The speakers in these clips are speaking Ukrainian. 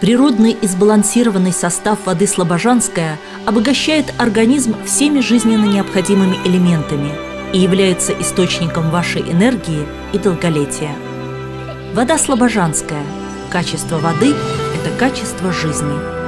Природный и сбалансированный состав воды Слобожанская обогащает организм всеми жизненно необходимыми элементами и является источником вашей энергии и долголетия. Вода Слобожанская. Качество воды – это качество жизни.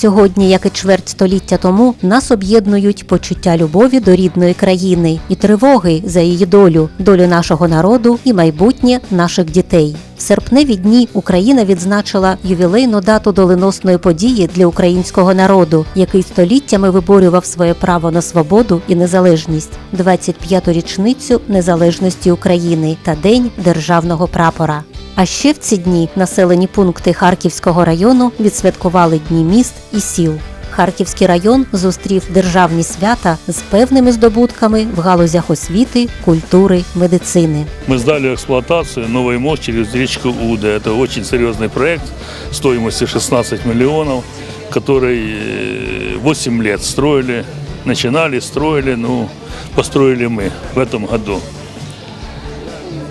Сьогодні, як і чверть століття тому, нас об'єднують почуття любові до рідної країни і тривоги за її долю, долю нашого народу і майбутнє наших дітей. В серпневі дні Україна відзначила ювілейну дату доленосної події для українського народу, який століттями виборював своє право на свободу і незалежність, 25-ту річницю незалежності України та День державного прапора. А ще в ці дні населені пункти Харківського району відсвяткували дні міст і сіл. Харківський район зустрів державні свята з певними здобутками в галузях освіти, культури, медицини. Мы сдали в эксплуатацию новый мост через речку Уда. Это очень серьезный проект стоимостью 16 миллионов, который э, 8 лет строили, начинали, строили, ну, построили мы в этом году.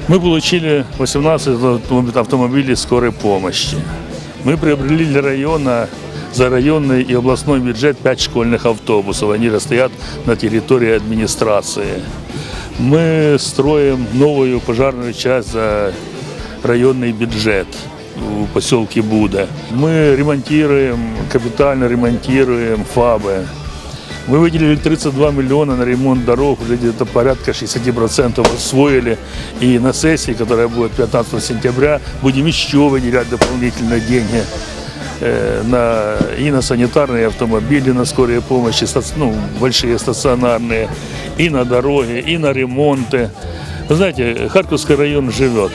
Мы получили 18 автомоб- автомобилей скорой помощи. Мы приобрели для района за районный и областной бюджет 5 школьных автобусов. Они стоят на территории администрации. Мы строим новую пожарную часть за районный бюджет в поселке Буда. Мы ремонтируем, капитально ремонтируем ФАБы. Мы выделили 32 миллиона на ремонт дорог, уже где-то порядка 60% освоили. И на сессии, которая будет 15 сентября, будем еще выделять дополнительные деньги э, на, и на санитарные автомобили, на скорые помощи, ну, большие стационарные, и на дороги, и на ремонты. Вы знаете, Харьковский район живет.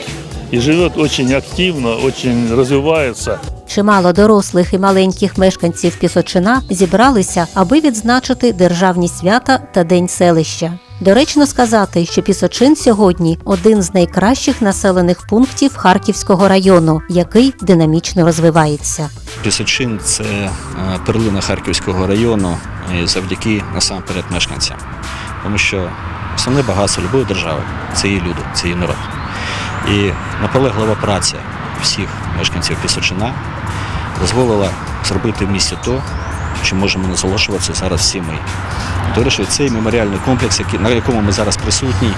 И живет очень активно, очень развивается. Чимало дорослих і маленьких мешканців Пісочина зібралися, аби відзначити державні свята та День селища. Доречно сказати, що Пісочин сьогодні один з найкращих населених пунктів Харківського району, який динамічно розвивається. Пісочин це е, перлина Харківського району і завдяки насамперед мешканцям. Тому що основне багатство любої держави це її люди, це її народ. І наполеглива праця всіх мешканців Пісочина дозволила зробити в місті то, що можемо насолоджуватися зараз всі ми. Речі, цей меморіальний комплекс, на якому ми зараз присутні,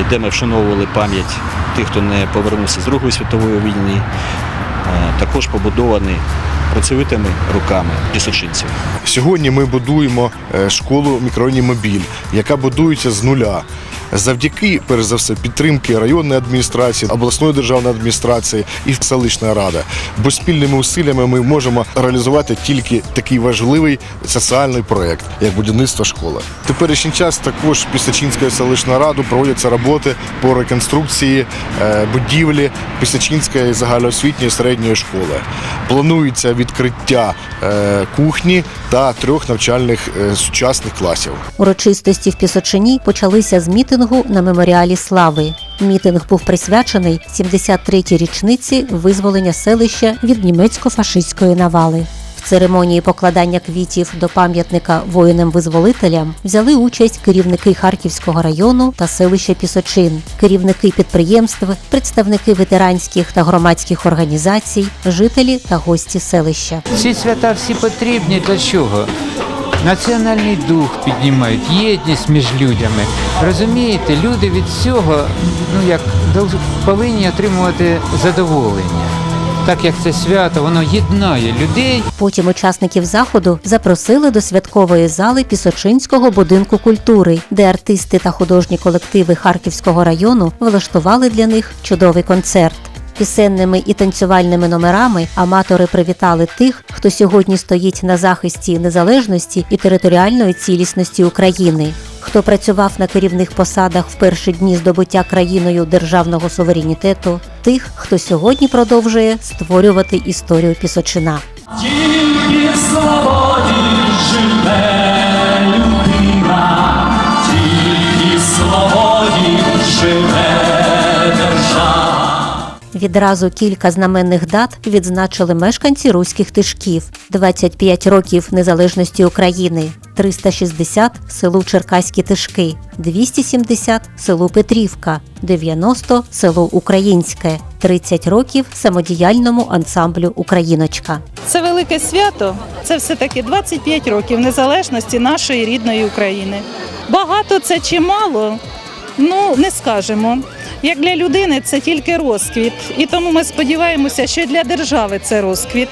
і де ми вшановували пам'ять тих, хто не повернувся з Другої світової війни, е, також побудований працьовитими руками пісочинців. Сьогодні ми будуємо е, школу мікрорайоні Мобіль, яка будується з нуля. Завдяки, перш за все, підтримки районної адміністрації, обласної державної адміністрації і селищна рада. Бо спільними усиллями ми можемо реалізувати тільки такий важливий соціальний проєкт, як будівництво школи. Теперішній час також Пісачинською селищною радою проводяться роботи по реконструкції е, будівлі Пісачинської загальноосвітньої середньої школи. Планується відкриття е, кухні та трьох навчальних е, сучасних класів. Урочистості в Пісочині почалися з мітингу на меморіалі Слави. Мітинг був присвячений 73-й річниці визволення селища від німецько-фашистської навали. В церемонії покладання квітів до пам'ятника воїнам-визволителям взяли участь керівники Харківського району та селища Пісочин, керівники підприємств, представники ветеранських та громадських організацій, жителі та гості селища. Ці свята всі потрібні для чого? Національний дух піднімають, єдність між людьми. Розумієте, люди від цього ну як повинні отримувати задоволення. Так як це свято, воно єднає людей. Потім учасників заходу запросили до святкової зали Пісочинського будинку культури, де артисти та художні колективи Харківського району влаштували для них чудовий концерт. Пісенними і танцювальними номерами аматори привітали тих, хто сьогодні стоїть на захисті незалежності і територіальної цілісності України, хто працював на керівних посадах в перші дні здобуття країною державного суверенітету, тих, хто сьогодні продовжує створювати історію Пісочина. Тільки Відразу кілька знаменних дат відзначили мешканці руських тишків: 25 років незалежності України, 360 селу Черкаські Тишки, 270 селу Петрівка, 90 село Українське, 30 років самодіяльному ансамблю Україночка. Це велике свято. Це все-таки 25 років незалежності нашої рідної України. Багато це чи мало? Ну, не скажемо. Як для людини це тільки розквіт. І тому ми сподіваємося, що для держави це розквіт,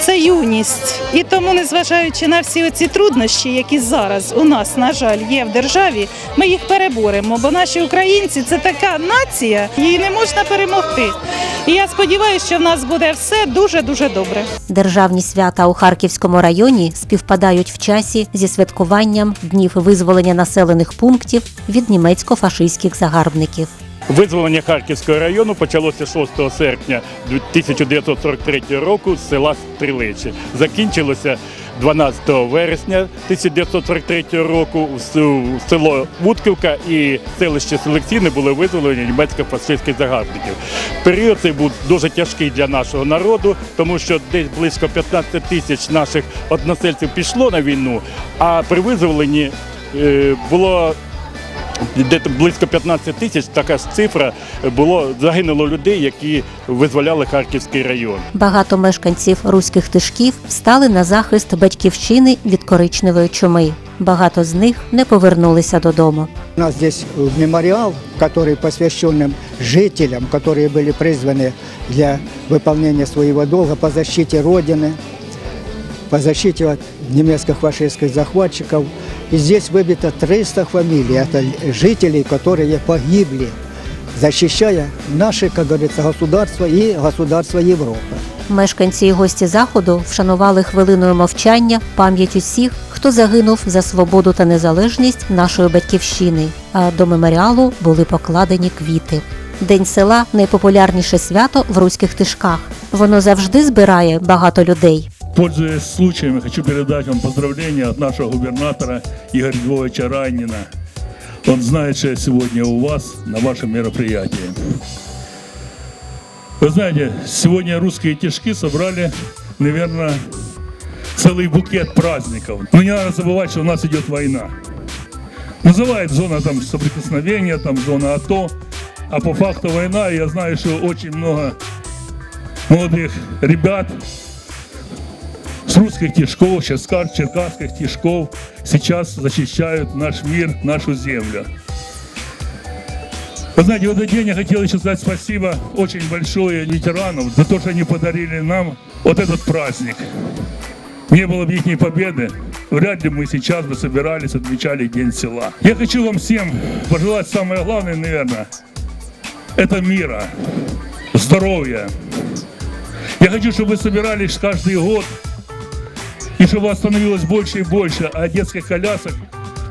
це юність. І тому, незважаючи на всі оці труднощі, які зараз у нас, на жаль, є в державі, ми їх переборемо. Бо наші українці це така нація, її не можна перемогти. І я сподіваюся, що в нас буде все дуже дуже добре. Державні свята у Харківському районі співпадають в часі зі святкуванням днів визволення населених пунктів від німецько-фашистських загарбників. Визволення Харківського району почалося 6 серпня 1943 року з села Стрілечі. Закінчилося 12 вересня 1943 року в село Вудківка і селище Селекційне були визволені німецько-фашистських загарбників. Період цей був дуже тяжкий для нашого народу, тому що десь близько 15 тисяч наших односельців пішло на війну, а при визволенні е, було де близько 15 тисяч, така ж цифра було загинуло людей, які визволяли Харківський район. Багато мешканців руських тишків стали на захист батьківщини від коричневої чуми. Багато з них не повернулися додому. У нас здесь э, мемориал, который посвященным жителям, которые были призваны для выполнения своего долга по защите Родины, по защите от немецких фашистских захватчиков. И здесь выбито 300 фамилий. Это жителей, которые погибли, защищая наше, как говорится, государство и государство Европы. Мешканці і гості заходу вшанували хвилиною мовчання пам'ять усіх, хто загинув за свободу та незалежність нашої батьківщини. А до меморіалу були покладені квіти. День села найпопулярніше свято в руських тишках. Воно завжди збирає багато людей. Пользуясь случаем, я хочу передать вам поздравления от нашего губернатора Игоря Львовича Раннина. Он знает, что я сегодня у вас на вашем мероприятии. Вы знаете, сегодня русские тяжки собрали, наверное, целый букет праздников. Но не надо забывать, что у нас идет война. Называют зона там соприкосновения, там зона АТО, а по факту война, я знаю, что очень много молодых ребят русских тишков, черкас, черкасских тишков сейчас защищают наш мир, нашу землю. Вы знаете, в этот день я хотел еще сказать спасибо очень большое ветеранам за то, что они подарили нам вот этот праздник. Не было бы их победы, вряд ли мы сейчас бы собирались, отмечали День села. Я хочу вам всем пожелать самое главное, наверное, это мира, здоровья. Я хочу, чтобы вы собирались каждый год и чтобы становилось больше и больше, а детских колясок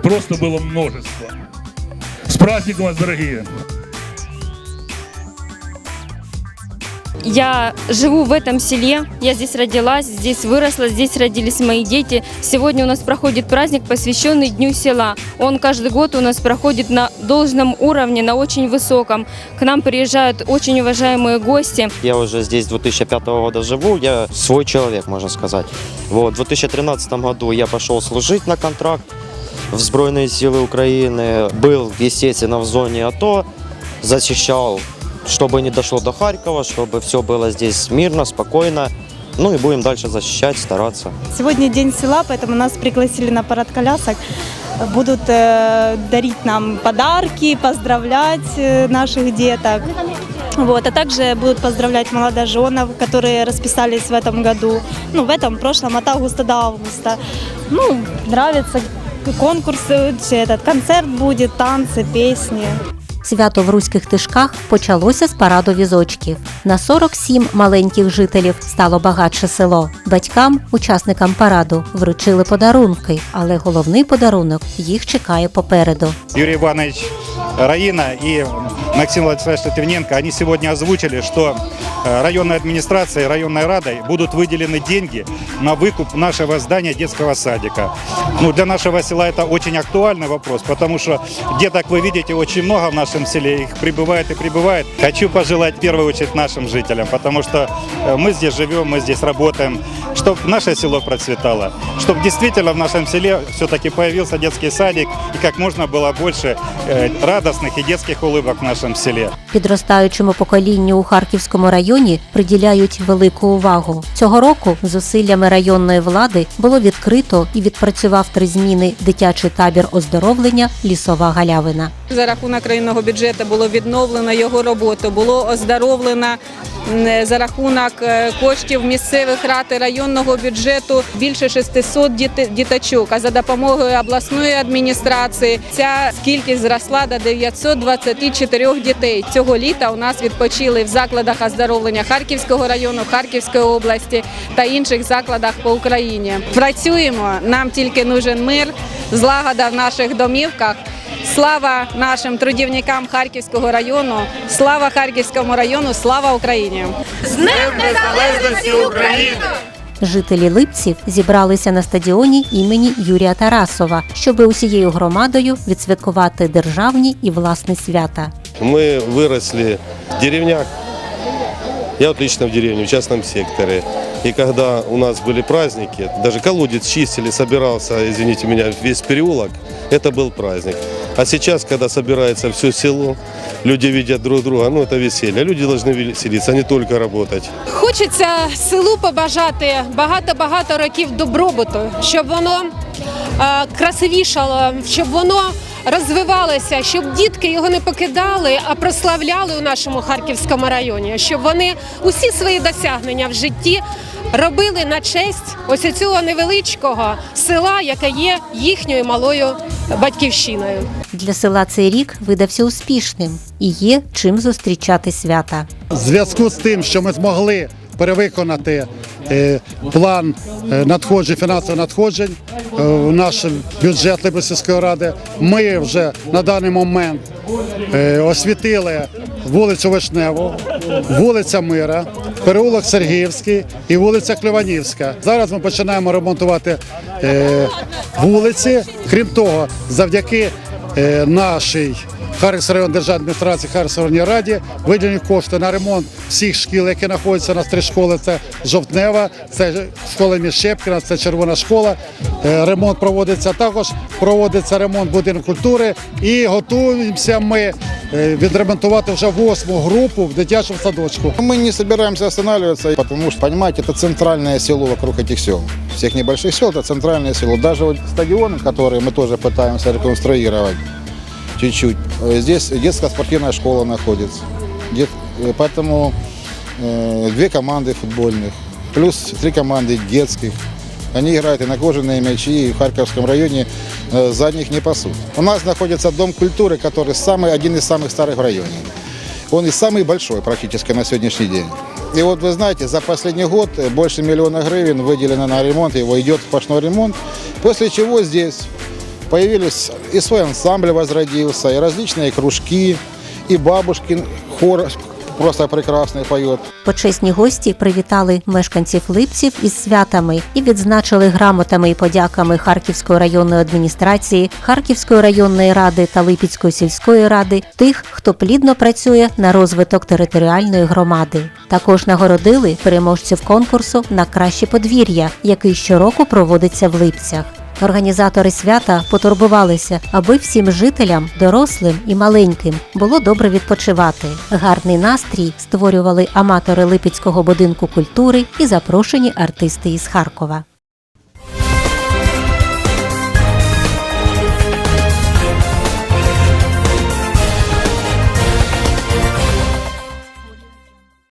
просто было множество. С праздником вас, дорогие! Я живу в этом селе, я здесь родилась, здесь выросла, здесь родились мои дети. Сегодня у нас проходит праздник, посвященный Дню села. Он каждый год у нас проходит на должном уровне, на очень высоком. К нам приезжают очень уважаемые гости. Я уже здесь с 2005 года живу, я свой человек, можно сказать. Вот, в 2013 году я пошел служить на контракт в Сбройные силы Украины. Был, естественно, в зоне АТО, защищал, чтобы не дошло до Харькова, чтобы все было здесь мирно, спокойно. Ну и будем дальше защищать, стараться. Сегодня день села, поэтому нас пригласили на парад колясок. Будут э, дарить нам подарки, поздравлять э, наших деток. Вот, а также будут поздравлять молодоженов, которые расписались в этом году. Ну, в этом, прошлом, от августа до августа. Ну, нравится конкурсы, этот концерт будет, танцы, песни. Свято в руських тишках почалося з параду візочків. На 47 маленьких жителів стало багатше село. Батькам, учасникам параду, вручили подарунки, але головний подарунок їх чекає попереду. Юрий Иванович Раина и Максим Владиславович Литвиненко, они сегодня озвучили, что э, районной администрацией, районной радой будут выделены деньги на выкуп нашего здания детского садика. Ну, для нашего села это очень актуальный вопрос, потому что деток, вы видите, очень много в нашем нашем селе, их прибывает и прибывает. Хочу пожелать в первую очередь нашим жителям, потому что э, мы здесь живем, мы здесь работаем, чтобы наше село процветало, чтобы действительно в нашем селе все-таки появился детский садик и как можно было больше э, радостных и детских улыбок в нашем селе. Підростаючому поколінню у Харківському районі приділяють велику увагу. Цього року зусиллями районної влади було відкрито і відпрацював три зміни дитячий табір оздоровлення Лісова галявина. За рахунок країнного бюджету було відновлено його роботу, було оздоровлено за рахунок е, коштів місцевих рад і районного бюджету більше 600 діти- діточок. А за допомогою обласної адміністрації ця кількість зросла до 924 дітей. Цього літа у нас відпочили в закладах оздоровлення Харківського району, Харківської області та інших закладах по Україні. Працюємо. Нам тільки нужен мир, злагода в наших домівках. Слава нашим трудівникам Харківського району, слава Харківському району, слава Україні! Жителі Липців зібралися на стадіоні імені Юрія Тарасова, щоби усією громадою відсвяткувати державні і власні свята. Мы выросли в деревнях. Я вот лично в деревне, в частном секторе. И когда у нас были праздники, даже колодец чистили, собирался, извините меня, весь переулок, это был праздник. А сейчас, когда собирается все село, люди видят друг друга, ну это веселье. Люди должны веселиться, а не только работать. Хочеться селу побажати багато-багато років добробуту, щоб воно е, красивішало, щоб воно розвивалося, щоб дітки його не покидали, а прославляли у нашому Харківському районі, щоб вони усі свої досягнення в житті робили на честь ось цього невеличкого села, яке є їхньою малою батьківщиною. Для села цей рік видався успішним і є чим зустрічати свята. В зв'язку з тим, що ми змогли перевиконати е, план е, надходжень, фінансових надходжень е, у наш бюджет Липецької ради, ми вже на даний момент освітили вулицю Вишневу, вулиця Мира, переулок Сергіївський і вулиця Клеванівська. Зараз ми починаємо ремонтувати е, вулиці. Крім того, завдяки е, нашій Харківської районної державної адміністрації Харківської районній раді виділені кошти на ремонт всіх шкіл, які знаходяться у нас три школи. Це Жовтнева, це школа імені Шепкіна, це Червона школа. Е, Ремонт проводиться також. Проводиться ремонт будинку культури і готуємося ми е, відремонтувати вже восьму групу в дитячому садочку. Мы не собираемся останавливаться, потому что, понимаете, это центральное село вокруг этих сел. Всех небольших сел это центральное село. Даже вот стадион, который мы тоже пытаемся реконструировать Чуть-чуть, э, здесь детская спортивная школа находится. Дет- э, Поэтому э, две команды футбольных, плюс три команды детских. Они играют и на кожаные мячи, и в Харьковском районе э, задних не пасут. У нас находится Дом культуры, который самый, один из самых старых в районе. Он и самый большой практически на сегодняшний день. И вот вы знаете, за последний год э, больше миллиона гривен выделено на ремонт, его идет сплошной ремонт. После чего здесь появились и свой ансамбль возродился, и различные кружки, и бабушкин хор просто прекрасный поет. Почесні гості привітали мешканців Липців із святами і відзначили грамотами і подяками Харківської районної адміністрації, Харківської районної ради та Липецької сільської ради тих, хто плідно працює на розвиток територіальної громади. Також нагородили переможців конкурсу на краще подвір'я, який щороку проводиться в Липцях. Організатори свята потурбувалися, аби всім жителям, дорослим і маленьким, було добре відпочивати. Гарний настрій створювали аматори Липецького будинку культури і запрошені артисти із Харкова.